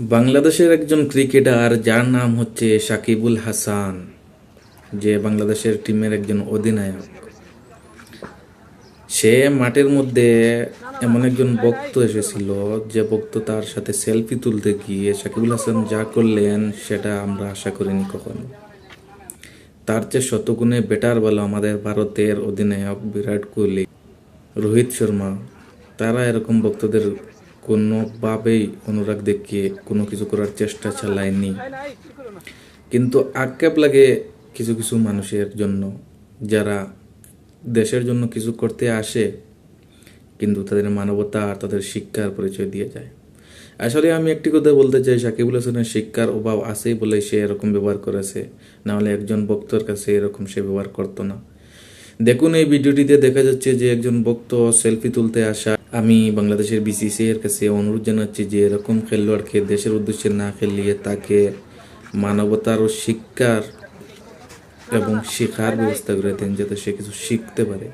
বাংলাদেশের একজন ক্রিকেটার, যার নাম হচ্ছে সাকিবুল হাসান, যে বাংলাদেশের টিমের একজন অধিনায়ক। সে মাঠের মধ্যে এমন একজন বক্ত এসেছিল, যে বক্ত তার সাথে সেলফি তুলতে গিয়ে সাকিবুল হাসান যা করলেন, সেটা আমরা আশা করিনি কখনো। তার চেয়ে শতগুণে বেটার বলো আমাদের ভারতের অধিনায়ক বিরাট কোহলি, রোহিত শর্মা। তারা এরকম ভক্তদের কোনোভাবেই অনুরাগ দেখিয়ে কোনো কিছু করার চেষ্টা চালায়নি। কিন্তু আক্ষেপ লাগে কিছু কিছু মানুষের জন্য, যারা দেশের জন্য কিছু করতে আসে, কিন্তু তাদের মানবতা আর তাদের শিক্ষার পরিচয় দিয়ে যায়। আসলে আমি একটি কথা বলতে চাই, সাকিবুল হাসানের শিক্ষার অভাব আছেই বলে সে এরকম ব্যবহার করেছে। নাহলে একজন ভক্তর কাছে এরকম সে ব্যবহার করতো না। দেখুন, এই ভিডিওটিতে দেখা যাচ্ছে যে একজন ভক্ত সেলফি তুলতে আসা আমি বাংলাদেশের বিসিসিআইয়ের এর কাছে অনুরোধ জানাচ্ছি যে এরকম খেলোয়াড়কে দেশের উদ্দেশ্যে না খেলিয়ে তাকে মানবতার ও শিক্ষার এবং শেখার ব্যবস্থা করে দেন যাতে সে কিছু শিখতে পারে।